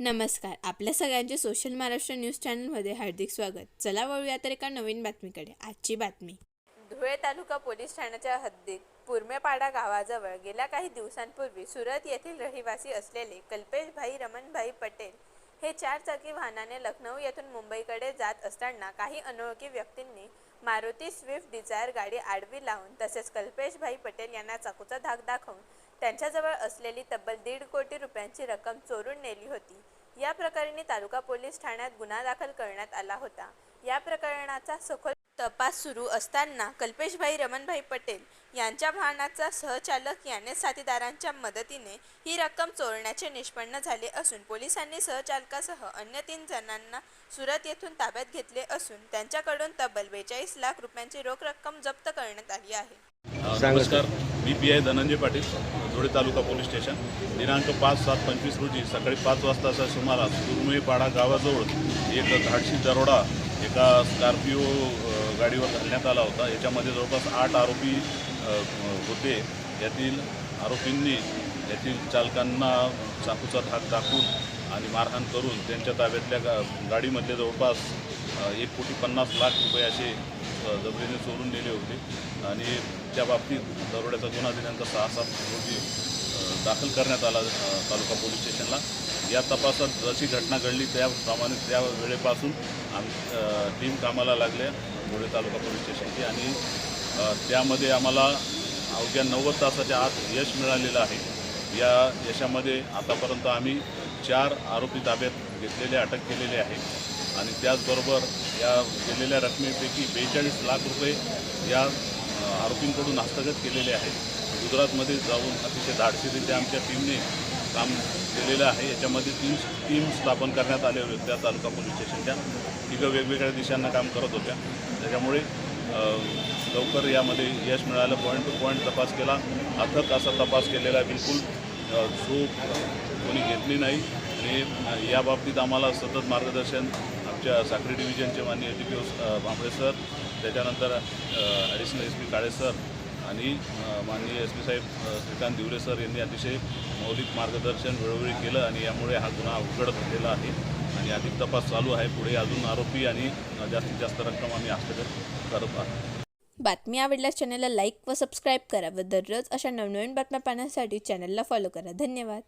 नमस्कार. आपल्या सगळ्यांचे सोशल महाराष्ट्र न्यूज चॅनलमध्ये हार्दिक स्वागत. चला वळूया तर एका नवीन बातमीकडे. आजची बातमी. धुळे तालुका पोलीस ठाण्याच्या हद्दीत पुरमेपाडा गावाजवळ गेल्या काही दिवसांपूर्वी सुरत येथील रहिवासी असलेले कल्पेशभाई रमणभाई पटेल हे चार चाकी वाहनाने लखनौ येथून मुंबईकडे जात असताना काही अनोळखी व्यक्तींनी मारुती स्विफ्ट डिझायर गाडी आडवी लावून तसेच कल्पेशभाई पटेल यांना चाकूचा धाक दाखवून त्यांच्याजवळ असलेली तब्बल दीड कोटी रुपयांची रक्कम चोरून नेली होती. या प्रकरणी तालुका पोलीस ठाण्यात गुन्हा दाखल करण्यात आला होता. या प्रकरणाचा सखोल तपास सुरू असताना कल्पेशभाई रमणभाई पटेल यांच्या वाहनाचा सहचालक याने साथीदारांच्या मदतीने ही रक्कम चोरण्याचे निष्पन्न झाले असून पोलिसांनी सहचालकासह अन्य तीन जणांना सुरत येथून ताब्यात घेतले असून त्यांच्याकडून तब्बल बेचाळीस लाख रुपयांची रोख रक्कम जप्त करण्यात आली आहे. नमस्कार. मी P I Dhananjay Patil Dhule taluka police station. दिनांक पाच सात पंचवीस रोजी सकाळी पाच वाजताच्या सुमारास कुरमेपाडा गावाजवळ एक धाडशी दरोडा एका स्कॉर्पिओ गाडीवर घालण्यात आला होता. याच्यामध्ये जवळपास आठ आरोपी होते. यातील आरोपींनी यातील चालकांना चाकूचा धाक दाखवून आणि मारहाण करून त्यांच्या ताब्यातल्या गा गाडीमधले जवळपास एक कोटी पन्नास लाख रुपये असे जबरीने चोरून नेले होते. आणि त्या बाबतीत दरोड्याचा गुन्हा दिनांक सहा सात रोजी दाखल करण्यात आला तालुका पोलीस स्टेशनला. या तपासात जशी घटना घडली त्याप्रमाणे त्या वेळेपासून आम टीम कामाला लागल्या. घोडे तालुका पोलीस स्टेशनची आणि त्यामध्ये आम्हाला अवघ्या नव्वद तासाच्या आत यश मिळालेलं आहे. या यशामध्ये आतापर्यंत आम्ही चार आरोपी ताब्यात घेतलेले अटक केलेले आहे. आणि त्याचबरोबर या गेलेल्या रकमेपैकी बेचाळीस लाख रुपये या आरोपींकडून हस्तगत केलेले आहेत. गुजरातमध्ये जाऊन अतिशय धाडसीरित्या आमच्या टीमने काम केलेलं आहे. याच्यामध्ये तीन टीम स्थापन करण्यात आले होते त्या तालुका पोलीस स्टेशनच्या. तिघं वेगवेगळ्या दिशांना काम करत होत्या. त्याच्यामुळे लवकर यामध्ये यश मिळालं. पॉईंट टू पॉईंट तपास केला. अथक असा तपास केलेला बिलकुल झोप कोणी घेतली नाही. आणि याबाबतीत या बाबतीत आम्हाला सतत मार्गदर्शन आमच्या साखरी डिव्हिजनचे माननीय D P O Bhamble sir त्याच्यानंतर additional S P Kale sir आणि माननीय S P saheb Shrikant Diware sir यांनी अतिशय मौलिक मार्गदर्शन वेळोवेळी केलं आणि यामुळे हा गुन्हा उघड झालेला आहे. आणि अधिक तपास चालू आहे. पुढे अजून आरोपी आणि जास्तीत जास्त रक्कम आम्ही हस्तगत करत आहोत. बातमी आवडल्यास चॅनलला लाईक व सबस्क्राईब करा व दररोज अशा नवनवीन बातम्या पाहण्यासाठी चॅनलला फॉलो करा. धन्यवाद.